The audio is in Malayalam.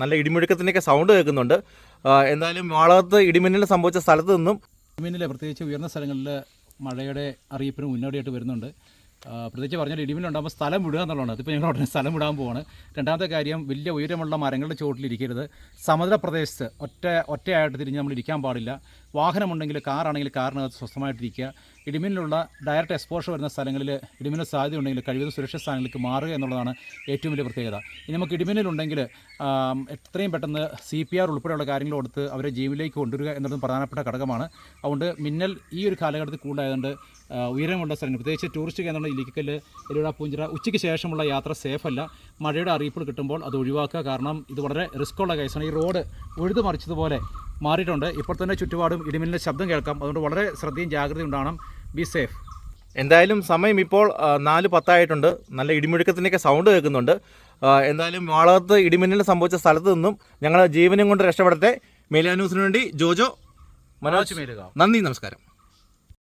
നല്ല ഇടിമുഴക്കത്തിന്റെയൊക്കെ സൗണ്ട് കേൾക്കുന്നുണ്ട്. എന്തായാലും വാളകത്ത് ഇടിമിന്നൽ സംഭവിച്ച സ്ഥലത്ത് നിന്നും ഇടിമിന്നൽ പ്രത്യേകിച്ച് ഉയർന്ന സ്ഥലങ്ങളിൽ മഴയുടെ അറിയിപ്പിന് മുന്നോടിയായിട്ട് വരുന്നുണ്ട്. പ്രത്യേകിച്ച് പറഞ്ഞാൽ ഇടിമിന്നുണ്ടാകുമ്പോൾ സ്ഥലം വിടുക എന്നുള്ളതാണ്. അതിപ്പോൾ ഞങ്ങൾ ഉടനെ സ്ഥലം വിടാൻ പോവാണ്. രണ്ടാമത്തെ കാര്യം വലിയ ഉയരമുള്ള മരങ്ങളുടെ ചുവട്ടിലിരിക്കരുത് സമുദ്ര പ്രദേശത്ത് ഒറ്റ ഒറ്റയായിട്ട് തിരിഞ്ഞ് നമ്മൾ ഇരിക്കാൻ പാടില്ല. വാഹനമുണ്ടെങ്കിൽ കാറാണെങ്കിൽ കാറിനകത്ത് സ്വസ്ഥമായിട്ടിരിക്കുക ഇടിമിന്നലുള്ള ഡയറക്റ്റ് എക്സ്പോഷർ വരുന്ന സ്ഥലങ്ങളിൽ ഇടിമിന് സാധ്യത ഉണ്ടെങ്കിൽ കഴിയുന്ന സുരക്ഷിത സ്ഥാനങ്ങളിലേക്ക് മാറുക എന്നുള്ളതാണ് ഏറ്റവും വലിയ പ്രത്യേകത. ഇനി നമുക്ക് ഇടിമിന്നലുണ്ടെങ്കിൽ ആം, എത്രയും പെട്ടെന്ന് സി പി ആർ ഉൾപ്പെടെയുള്ള കാര്യങ്ങൾ കൊടുത്ത് അവരെ ജീവിലേക്ക് കൊണ്ടുവരിക എന്നുള്ളതും പ്രധാനപ്പെട്ട ഘടകമാണ്. അതുകൊണ്ട് മിന്നൽ ഈ ഒരു കാലഘട്ടത്തിൽ കൂടുതലായതുകൊണ്ട് ഉയരമുള്ള സ്ഥലങ്ങൾ പ്രത്യേകിച്ച് ടൂറിസ്റ്റ് കേന്ദ്രങ്ങൾ ഇലിക്കൽ എരുവിഴ പൂഞ്ചിറ ഉച്ചയ്ക്ക് ശേഷമുള്ള യാത്ര സേഫ് അല്ല മഴയുടെ അറിയിപ്പ് കിട്ടുമ്പോൾ അത് ഒഴിവാക്കുക. കാരണം ഇത് വളരെ റിസ്ക് ഉള്ള കേസാണ് ഈ റോഡ് ഉഴുതു മറിച്ചതുപോലെ മാറിയിട്ടുണ്ട്. ഇപ്പോൾ തന്നെ ചുറ്റുപാടും ഇടിമിന്നലിന്റെ ശബ്ദം കേൾക്കാം. അതുകൊണ്ട് വളരെ ശ്രദ്ധയും ജാഗ്രതയും ഉണ്ടാവണം. ബി സേഫ് എന്തായാലും സമയം ഇപ്പോൾ നാല് പത്തായിട്ടുണ്ട്. നല്ല ഇടിമുഴക്കത്തിന്റെയൊക്കെ സൗണ്ട് കേൾക്കുന്നുണ്ട്. എന്തായാലും വാളകത്ത് ഇടിമിന്നൽ സംഭവിച്ച സ്ഥലത്ത് നിന്നും ഞങ്ങൾ ജീവനും കൊണ്ട് രക്ഷപ്പെടട്ടെ. മേലാ ന്യൂസിന് വേണ്ടി ജോജോ മനോജ് മേലുക. നന്ദി നമസ്കാരം.